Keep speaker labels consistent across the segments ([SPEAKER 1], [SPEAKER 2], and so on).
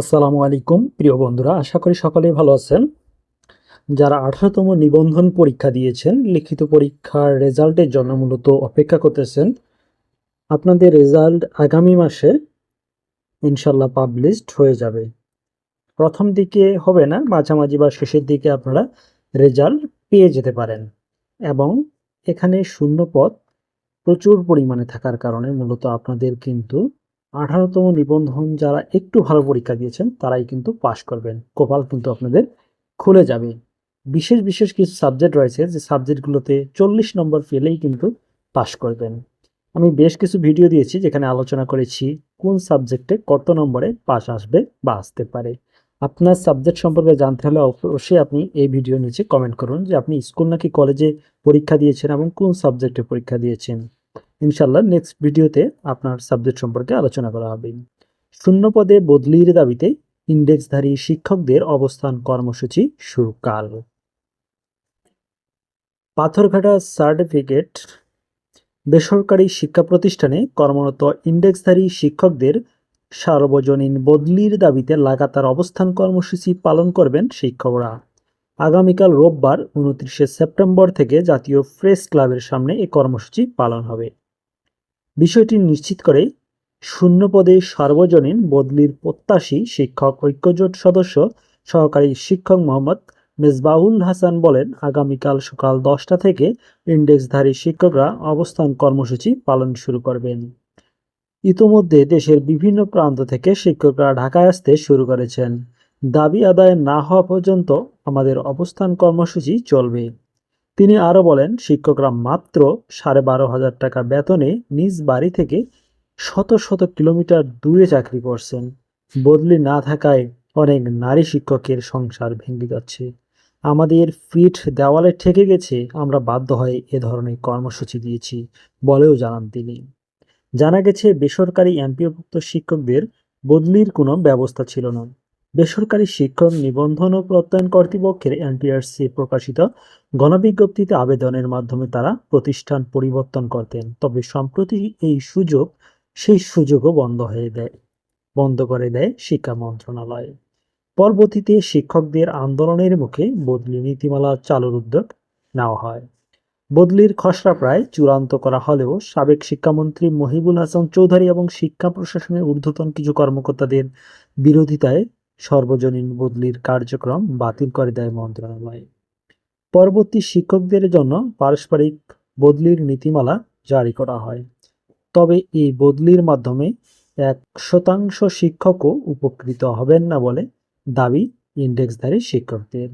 [SPEAKER 1] আসসালামু আলাইকুম, প্রিয় বন্ধুরা, আশা করি সকলেই ভালো আছেন। যারা আঠারোতম নিবন্ধন পরীক্ষা দিয়েছেন, লিখিত পরীক্ষার রেজাল্টের জন্য মূলত অপেক্ষা করতেছেন, আপনাদের রেজাল্ট আগামী মাসে ইনশাল্লাহ পাবলিশড হয়ে যাবে। প্রথম দিকে হবে না, মাঝামাঝি বা শেষের দিকে আপনারা রেজাল্ট পেয়ে যেতে পারেন। এবং এখানে শূন্য পদ প্রচুর পরিমাণে থাকার কারণে মূলত আপনাদের কিন্তু আঠারোতম নিবন্ধন যারা একটু ভালো পরীক্ষা দিয়েছেন, তারাই কিন্তু পাশ করবেন। কপাল কিন্তু আপনাদের খুলে যাবে। বিশেষ বিশেষ কিছু সাবজেক্ট রয়েছে যে সাবজেক্টগুলোতে চল্লিশ নম্বর পেলেই কিন্তু পাশ করবেন। আমি বেশ কিছু ভিডিও দিয়েছি যেখানে আলোচনা করেছি কোন সাবজেক্টে কত নম্বরে পাস আসবে বা আসতে পারে। আপনার সাবজেক্ট সম্পর্কে জানতে হলে অবশ্যই আপনি এই ভিডিও নিচে কমেন্ট করুন যে আপনি স্কুল নাকি কলেজে পরীক্ষা দিয়েছেন এবং কোন সাবজেক্টে পরীক্ষা দিয়েছেন। ইনশাল্লাহ নেক্সট ভিডিওতে আপনার সাবজেক্ট সম্পর্কে আলোচনা করা হবে। শূন্য পদে বদলির দাবিতে ইন্ডেক্সধারী শিক্ষকদের অবস্থান কর্মসূচি শুরু কাল পাথরঘাটা সার্টিফিকেট বেসরকারি শিক্ষা প্রতিষ্ঠানে কর্মরত ইন্ডেক্সধারী শিক্ষকদের সার্বজনীন বদলির দাবিতে লাগাতার অবস্থান কর্মসূচি পালন করবেন শিক্ষকরা। আগামীকাল রোববার, উনত্রিশে সেপ্টেম্বর থেকে জাতীয় প্রেস ক্লাবের সামনে এই কর্মসূচি পালন হবে। বিষয়টি নিশ্চিত করে শূন্য পদে সার্বজনীন বদলির প্রত্যাশী শিক্ষক ঐক্যজোট সদস্য সহকারী শিক্ষক মোহাম্মদ মেজবাহুল হাসান বলেন, আগামীকাল সকাল দশটা থেকে ইন্ডেক্সধারী শিক্ষকরা অবস্থান কর্মসূচি পালন শুরু করবেন। ইতোমধ্যে দেশের বিভিন্ন প্রান্ত থেকে শিক্ষকরা ঢাকায় আসতে শুরু করেছেন। দাবি আদায় না হওয়া পর্যন্ত আমাদের অবস্থান কর্মসূচি চলবে। তিনি আরও বলেন, শিক্ষকরা মাত্র সাড়ে বারো হাজার টাকা বেতনে নিজ বাড়ি থেকে শত শত কিলোমিটার দূরে চাকরি করছেন। বদলি না থাকায় অনেক নারী শিক্ষকের সংসার ভেঙে যাচ্ছে। আমাদের ফিট দেওয়ালে ঠেকে গেছে, আমরা বাধ্য হয়ে এ ধরনের কর্মসূচি দিয়েছি, বলেও জানান তিনি। জানা গেছে, বেসরকারি এমপিওভুক্ত শিক্ষকদের বদলির কোনো ব্যবস্থা ছিল না। বেসরকারি শিক্ষক নিবন্ধন ও প্রত্যয়ন কর্তৃপক্ষের এনটিআরসি প্রকাশিত গণবিজ্ঞপ্তিতে আবেদনের মাধ্যমে তারা প্রতিষ্ঠান পরিবর্তন করতেন। তবে সম্প্রতি এই সুযোগ, সেই সুযোগও বন্ধ হয়ে দেয়, বন্ধ করে দেয় শিক্ষা মন্ত্রণালয়। পরবর্তীতে শিক্ষকদের আন্দোলনের মুখে বদলি নীতিমালা চালুর উদ্যোগ নেওয়া হয়। বদলির খসড়া প্রায় চূড়ান্ত করা হলেও সাবেক শিক্ষামন্ত্রী মহিবুল হাসান চৌধুরী এবং শিক্ষা প্রশাসনের ঊর্ধ্বতন কিছু কর্মকর্তাদের বিরোধিতায় সর্বজনীন বদলির কার্যক্রম বাতিল করে দেয় মন্ত্রণালয়। পরবর্তী শিক্ষকদের জন্য পারস্পরিক বদলির নীতিমালা জারি করা হয়। তবে এই বদলির মাধ্যমে এক শতাংশ শিক্ষকও উপকৃত হবেন না বলে দাবি ইন্ডেক্সধারী শিক্ষকদের।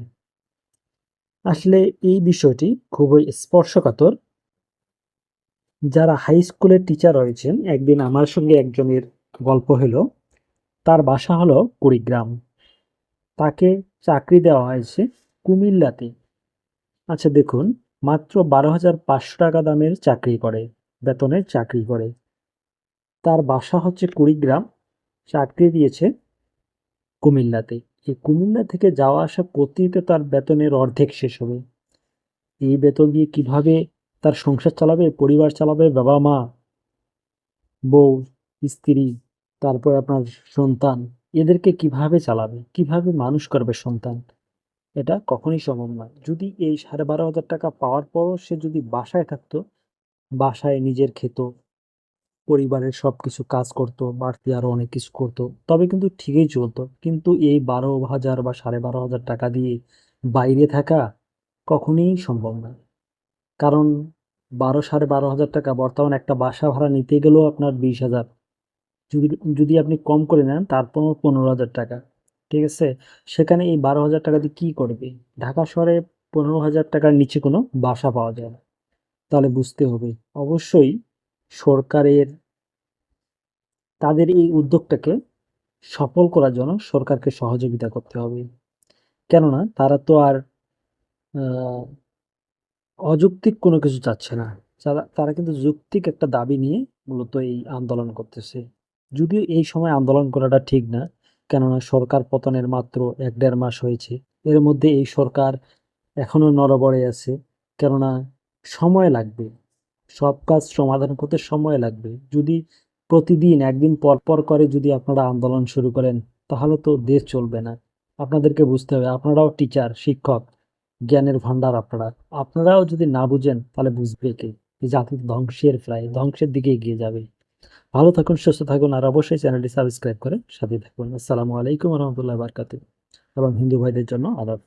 [SPEAKER 1] আসলে এই বিষয়টি খুবই স্পর্শকাতর। যারা হাই স্কুলের টিচার রয়েছেন, একদিন আমার সঙ্গে একজনের গল্প হলো তার বাসা হলো কুড়িগ্রাম। তাকে চাকরি দেওয়া হয়েছে কুমিল্লাতে। আচ্ছা দেখুন, মাত্র বারো হাজার পাঁচশো টাকা দামের চাকরি করে, বেতনের চাকরি করে। তার বাসা হচ্ছে কুড়িগ্রাম, চাকরি দিয়েছে কুমিল্লাতে। এই কুমিল্লা থেকে যাওয়া আসা করতেই তার বেতনের অর্ধেক শেষ হবে। এই বেতন দিয়ে কীভাবে তার সংসার চালাবে, পরিবার চালাবে বাবা মা বউ, স্ত্রী তারপর আপনার সন্তান, এদেরকে কীভাবে চালাবে? কীভাবে মানুষ করবে সন্তান? এটা কখনই সম্ভব নয়। যদি এই সাড়ে বারো হাজার টাকা পাওয়ার পরও সে যদি বাসায় থাকতো, বাসায় নিজের খেত, পরিবারের সব কিছু কাজ করতো, বাড়তি আরও অনেক কিছু করতো, তবে কিন্তু ঠিকই চলতো। কিন্তু এই বারো হাজার বা সাড়ে বারো হাজার টাকা দিয়ে বাইরে থাকা কখনোই সম্ভব না। কারণ বারো সাড়ে বারো হাজার টাকা বর্তমান একটা বাসা ভাড়া নিতে গেলেও আপনার বিশ হাজার। যদি যদি আপনি কম করে নেন, তারপর পনেরো হাজার টাকা, ঠিক আছে? সেখানে এই বারো হাজার টাকা দিয়ে কী করবে? ঢাকা শহরে পনেরো হাজার টাকার নিচে কোনো বাসা পাওয়া যায় না। তাহলে বুঝতে হবে। অবশ্যই সরকারের, তাদের এই উদ্যোগটাকে সফল করার জন্য সরকারকে সহযোগিতা করতে হবে। কেননা তারা তো আর অযৌক্তিক কোনো কিছু চাচ্ছে না। তারা তারা কিন্তু যৌক্তিক একটা দাবি নিয়ে মূলত এই আন্দোলন করতেছে। যদিও এই সময় আন্দোলন করাটা ঠিক না, কেননা সরকার পতনের মাত্র এক দেড় মাস হয়েছে। এর মধ্যে এই সরকার এখনও নরবরে আছে, কেননা সময় লাগবে। সব কাজ সমাধান করতে সময় লাগবে। যদি প্রতিদিন একদিন পর পর করে যদি আপনারা আন্দোলন শুরু করেন, তাহলে তো দেশ চলবে না। আপনাদেরকে বুঝতে হবে, আপনারাও টিচার, শিক্ষক, জ্ঞানের ভান্ডার আপনারা। আপনারাও যদি না বুঝেন, তাহলে বুঝবে কে? এই জাতি ধ্বংসের প্রায় ধ্বংসের দিকে এগিয়ে যাবে। ভালো থাকুন, সুস্থ থাকুন, আর অবশ্যই চ্যানেলটি সাবস্ক্রাইব করে সাথে থাকুন। আসসালামু আলাইকুম রহমতুল্লাহ বারকাতু এবং হিন্দু ভাইদের জন্য আদাব।